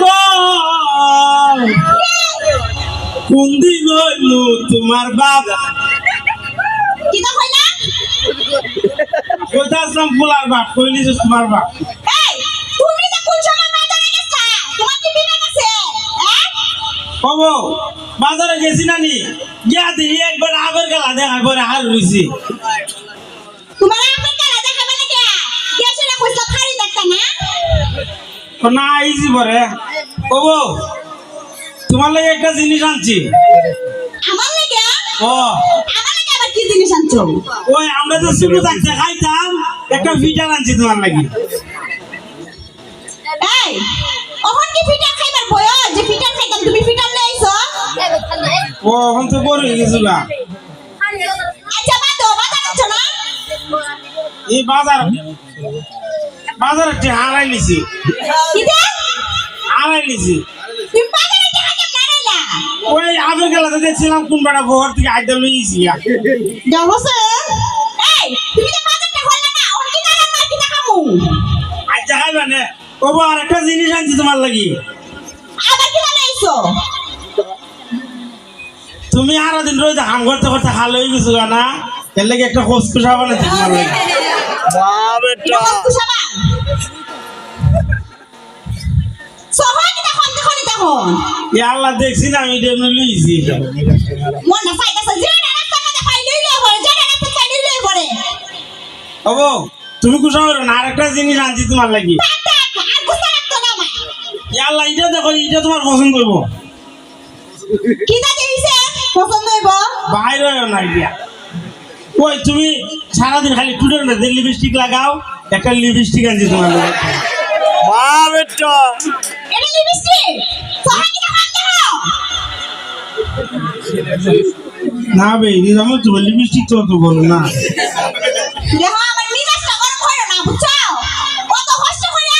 কয় কোন দিন হইলু তোমার বাবা? কোথা আসলাম ফুলার বাপ কইলি যে তোমার বাপ? বাজারে গেছা আছে? হ্যাঁ? বাজারে গেছি নানি গিয়া দিই একবার আগর গেলা দেখা করে হার রইছি তোমার না আইছি পরে। ও বউ তোমার লাগে একটা জিনিস আনছি। আমার লাগে? ও। আমার লাগে আবার কি জিনিস আনছো? ওই আমরা তো শুরু থাকতে খাইতাম একটা ফিটার আনছি তোমার লাগি। এই ওহন কি ফিটার খাইবার বয়স? যে ফিটার খাইতাম তুমি ফিটার লই আইছো? ও এখন তো বড় হয়ে আচ্ছা বাদো বাজার আনছো না? এই বাজার বাজারে হারাই নিছি। হারাই নিছি। ওই আগের গেলাতে দেখছিলাম কোন বেড়া বহর থেকে আইতে লইছি দেবছে এই তুমি তো বাজারটা করলা না ওর কি খাইবা নে। বউ, আর একটা জিনিস আনছি তোমার লাগি। আবার কি তুমি আরও দিন রোজ হাম করতে করতে হাল হয়ে গেছো গা না এর লাগে একটা খোঁজ খুশা তোমার লাগি। কুসাবা সহজ দেখুন এ আল্লাহ দেখছি না আমি এমনি লইছি। মনটা ফাইতাছে যে রাস্তা মধ্যে ফাই লইলে পড়ে যে রাস্তা ফাই লইলে পড়ে ও তুমি খুশা করো না আর একটা জিনিস আনছি তোমার লাগি। আর গুস্তা লাগতো না এ আল্লাহ এটা দেখো এটা তোমার পছন্দ হইব। পছন্দ হইব? বাইরে হইও না গিয়া ওই তুমি সারাদিন খালি টুটের মধ্যে লিপস্টিক লাগাও একটা লিপস্টিক আনছি তোমার লাগি। এটা না বে আমার তো লিপস্টিক তো অত বলো না। দেখো আমার মিজাজটা গরম করে না বুঝছ? কত কষ্ট করে।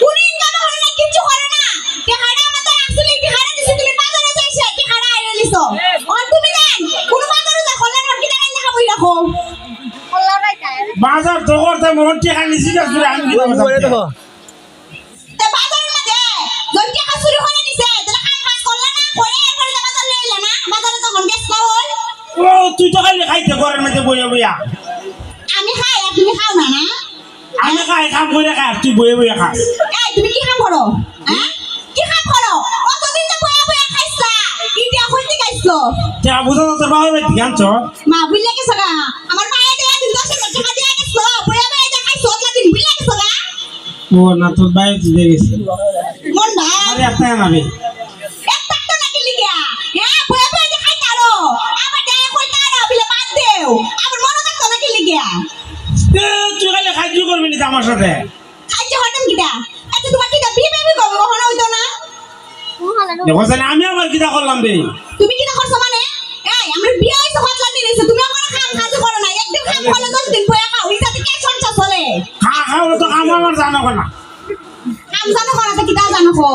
কুড়ি ইনকাম করে না কিছু করে না। টেহারা আমাদের আসলে টেহারা দিছে তুমি বাজারে যাইছে টেহারা আইরে লিছো আর তুমি দেন কোন বাজারে যা খোলেন কি দেন দেখা বই রাখো বাজার তো করতে মন টেকা নিছি না জুড়ে আমি কি তুই তো খালি খাইতে ঘরের মধ্যে বইয়া বইয়া। আমি খাই আর তুমি খাও না না? আমি খাই কাম করে খাই তুই বইয়া বইয়া খাস। এই তুমি কি কাম করো? হ্যাঁ? কি কাম করো? কতদিন তো খাইছলা। গাইছো টেকা বুঝা তো তোর বাবার বাড়ি গান মা বুঝলে গেছো গা। আমার মায়ে দেয়া দিন দশ হাজার টাকা দিয়া গেছো বয়া বয়া যা খাইছো ওতলা দিন বুঝলে গেছো গা। ও না তোর বাইরে দিয়ে গেছে। মন আরে নাবে আমার সাথে খাইতে হঠাৎ কিটা? আচ্ছা তোমার কিটা? বিয়ে বেবি করব কখনো? হইতো না? দেখো জানি আমি আবার কিটা করলাম বে তুমি কিটা করছ মানে? এই আমরা বিয়ে হইছে হতলা দিন হইছে তুমি এখন খাম খাজু করো না। একদিন খাম করলে দশ দিন বয়া খাও। ইজাতে কে সংসার চলে? খা খাওয়া তো কাম আমার জানো না। কাম জানো করা তো কিটা জানো খো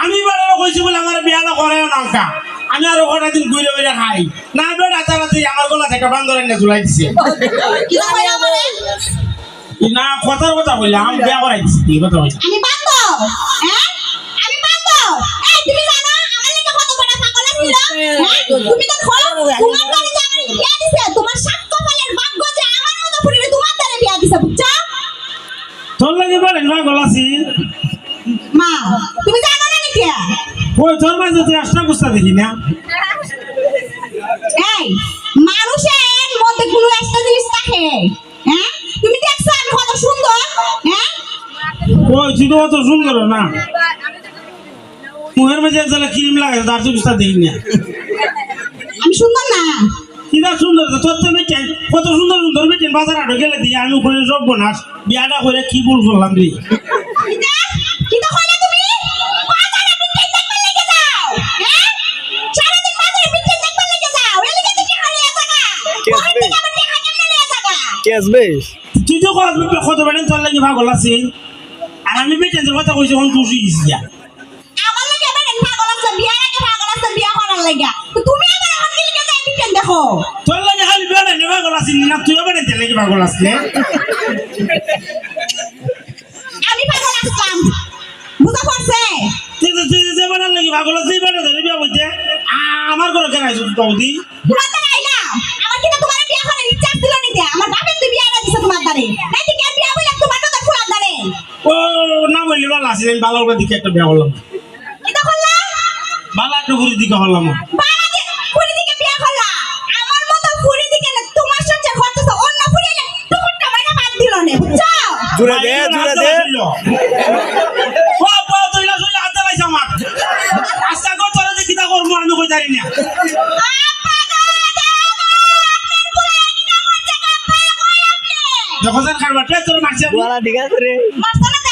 আমি বড় কইছি বলে আমার বিয়াটা করে না আমি আরও কটা দিন ঘুরে ঘুরে খাই। না বেটা তাড়াতাড়ি আমার গলা থেকে বান্দর এনে ঝুলাই দিছে। না কথার কথা কইলাম আমি বিয়া করাই দিছি কি কথা কইলাম আমি বান্ধ হ্যাঁ? আমি বান্ধ এই তুমি জানো আমার লাগে কত বড় পাগল ছিল হ্যাঁ? তুমি তো খোলো তোমার ঘরে যে আমার বিয়া দিছে তোমার সাত কপালের ভাগ্য যে আমার মতো পুরিরে তোমার দ্বারা বিয়া দিছে বুঝছ? তোর লাগে বলে না গলাছি মা তুমি জানো না নিতিয়া ওই তোর মাঝে তুই আসনা গুস্তা দেখি না। এই মানুষের মধ্যে কোনো একটা জিনিস থাকে। ওই তুই তো অত সুন্দর না। মুখের মাঝে একজনে ক্রিম লাগে তার তুই গুস্তা দেখি না। আমি সুন্দর না। কিনা সুন্দর তো তোর তো বেটেন কত সুন্দর সুন্দর বেটেন বাজার আটো গেলে দিয়ে আমি ওখানে সব বোনাস বিয়াটা করে কি ভুল করলাম রে? কিতা কিতা কইলে তুমি? বাজারে মিঠাই দেখবার লেগে যাও। হ্যাঁ? তুই তো কত কত বেটেন তোর লাগে ভাগ আছে আর আমি বেটেন্দ্র কথা কইছি এখন তুই গেছি আমার লাগে এবার পাগল আছে বিয়ার আগে পাগল আছে বিয়া করার লাগা। তুমি আবার এখন কি লাগে যাই বিটেন দেখো? তোর লাগে খালি বেড়ে নে পাগল আছিস না তুই এবার এতে লাগে পাগল আছিস আমি পাগল আসলাম। বুঝা পড়ছে? তুই তো তুই যে বেড়ার লাগে পাগল আছিস বেড়ে ধরে বিয়া বলতে আমার ঘরে কেন আইছো বৌদি? সংসার করতেছ অন্য ফুরি এলে টুকুটটা মাইনা বাদ দিল নে বুঝছ? জুড়ে দে জুড়ে দে। আস্তা কর তোরা যে কিতা করব আমি কই জানি না দেখো দেখো স্যার খাবার করে মারছি ঠিক আছে না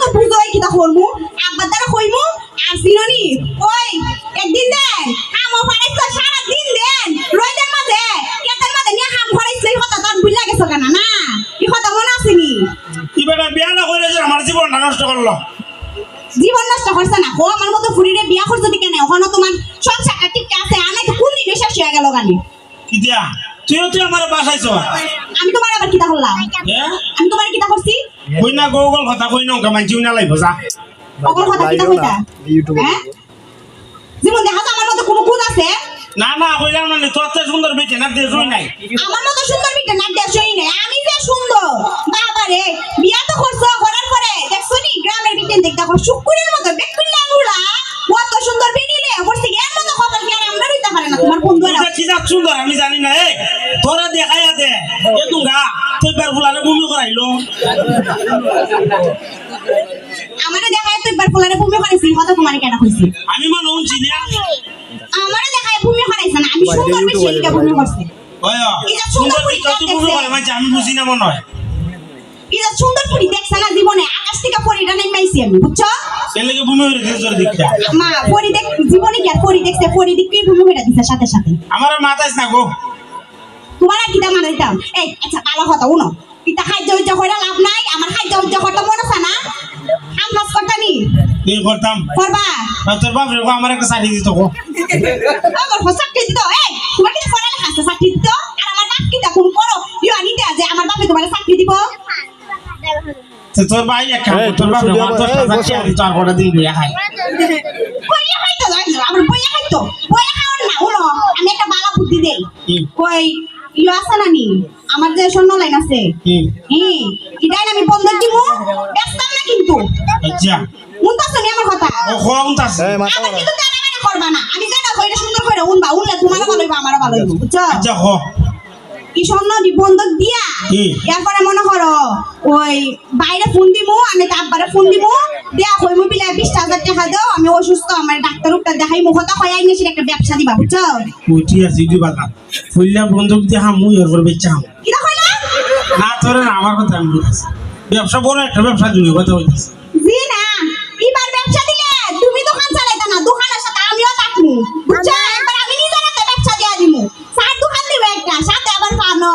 তো বুঝো কি তা করমু আব্বা দ্বারা কইমু আর সিনোনি ওই একদিন দেন আম ফাড়াইছ সারা দিন দেন রইদের মাঝে কেতের মাঝে নিয়ে হাম ফাড়াইছ এই কথা তোর ভুল লাগেছ কেন না এই কথা মনে আসেনি তুই বেটা বিয়া না করে যে আমার নষ্ট করল? জীবন নষ্ট করছে না। ও আমার মতো ফুরিরে বিয়া করছ দিকে না ওখানে তোমার সংসারটা ঠিক আছে আনাই তো কোন দিন শেষ হয়ে গেল গানি কি দিয়া? তুইও তুই আমার বাসাইছ আমি তোমার আবার কিতা করলাম? হ্যাঁ? আমি তোমার কই না গোগল কথা কই না মানছি না লাইব যা অকল কথা কইতা? ইউটিউবে জীবন দেখা তো আমার মতো কোনো খুদ আছে? না না কইলাম না তোর তো সুন্দর বেটে না দেশই নাই। আমার মতো সুন্দর বেটে না দেশই নাই। আমি যে সুন্দর বাবা রে বিয়া তো করছ করার পরে দেখছ নি গ্রামের বিটেন দেখতে দেখো আমারে দেখায় তুই বার পোলারে ভূমি করাইছি কথা তোমার কেন কইছি? আমি আমারে দেখায় ভূমি করাইছে না আমি সুন্দর বেশি লিখে ভূমি করছি। এটা সুন্দর সুন্দর বিটা তুই করে মানছি আমি বুঝি না মনে হয়। এটা সুন্দর পুরি দেখছে না জীবনে আকাশ থেকে পরিটা নেমাইছি আমি বুঝছ? হয়ে দিকটা মা পরি দেখ জীবনে কি আর পরি দেখছে? পরি দিককেই ভূমি হয়ে দিছে সাথে সাথে। আমার মাথায় না গো। তোমার আর কিটা মানাইতাম এই আচ্ছা ভালো কথা উনো। এটা খাদ্য উজ্জা করে লাভ নাই আমার খাদ্য উজ্জা করতে মন আছে না? আম কাজ করতানি কি করতাম? করবা? তোর বাপ রে আমার একটা শাড়ি দিত গো আমার চাকরি দিত? এই তোমার কিছু পড়ালেখা আছে? চাকরি দিত? আর আমার বাপ কোন করো? ইউ আনি আনিতে যে আমার বাপে তোমার চাকরি দিব? তোর ভাই এক কাম তোর বাপ রে আমার দশ হাজার টাকা দিত আর কটা দিন বইয়া খাই বইয়া খাইতো জানো আমার বইয়া খাইতো বইয়া খাওয়ার না উনো আমি একটা বালা বুদ্ধি দেই। কই ইউ আছে না নি? যে স্বর্ণ লাইন আছে কি এটাই আমি বন্ধ দিব ব্যস্তাম না কিন্তু। আচ্ছা। আমার কথা। ও এই মাথা কিন্তু মেনা করবা না। আমি কইরা সুন্দর করে উনবা। উনলে তোমারও ভালো হইবা আমারও ভালো হইব বুঝছ? আচ্ছা হ। কি স্বর্ণ দি বন্ধক দিয়া। এরপরে মনে করো ওই বাইরে ফোন দিমু আমি তার আব্বারে ফোন দিমু। দেয়া কইমু বিলে বিশ হাজার টাকা দাও আমি অসুস্থ আমার ডাক্তার উক্তার দেখাই মুখ কথা একটা ব্যবসা দিবা বুঝছ? উঠি আছে ইডি বাজার। ফুললা বন্ধুক দিয়ে হামু এর করে বেচা হামু। কিটা কইলা না তোর না আমার কথা আমি বলতেছি। ব্যবসা বড় একটা ব্যবসা দিনে কথা বলতেছি। জি না এবার ব্যবসা দিলে তুমি দোকান চালাইতা না দোকানের সাথে আমিও থাকমু বুঝছ? একবার আমি নিজের হাতে ব্যবসা দিয়া দিমু। চার দোকান দিব একটা সাথে আবার পানো।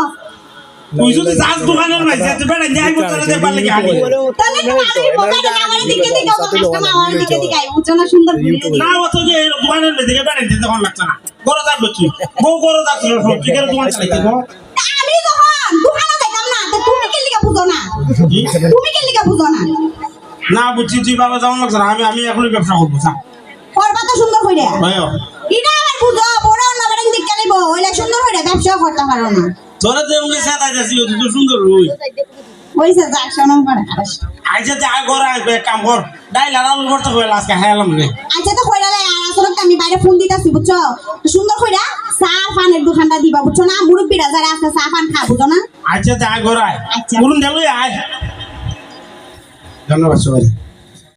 তুই যদি চাষ দোকানের মাঝে এত বেড়া যাই বলতে না পারলে কি হানি। তাহলে তো আমি বোকারে আমার দিকে দিকে কাস্টমার আমার দিকে দিকে আই বুঝছ না সুন্দর করে? না অত যে দোকানের মধ্যে বেড়া দিতে তখন লাগছে না। বড় যাবে তুই বউ বড় দোকান চালাইতে গো আমি যখন দোকানে যাইতাম না তো তুমি কি লিগা বুঝো না তুমি কি লিগা বুঝো না? না বুঝছি তুই বাবা যাওয়ান লাগছে না আমি আমি এখনই ব্যবসা করব যা করবা তো সুন্দর কইরা এটা আবার বুঝো বড় অন্য বেরেন দিকে লাইব ওইলা সুন্দর কইরা ব্যবসা করতে পারো না। তোরা যে উনি সাথে যাচ্ছি তুই তো সুন্দর রই হইছে যা শোনো করে আইসা তে আয় ঘর এক কাম কর। ডাইল আর আলু ভর্তা করে আজকে হায়ালাম রে। আচ্ছা তো কইরা লাই আর আসলে আমি বাইরে ফোন দিতাছি বুঝছ? সুন্দর কইরা? চা পানের দোকানটা দিবা বুঝছ না? মুরব্বীরা যারা আছে চা পান খা বুঝো না? আচ্ছা যা আয় আচ্ছা। বলুন আয়। ধন্যবাদ সবাই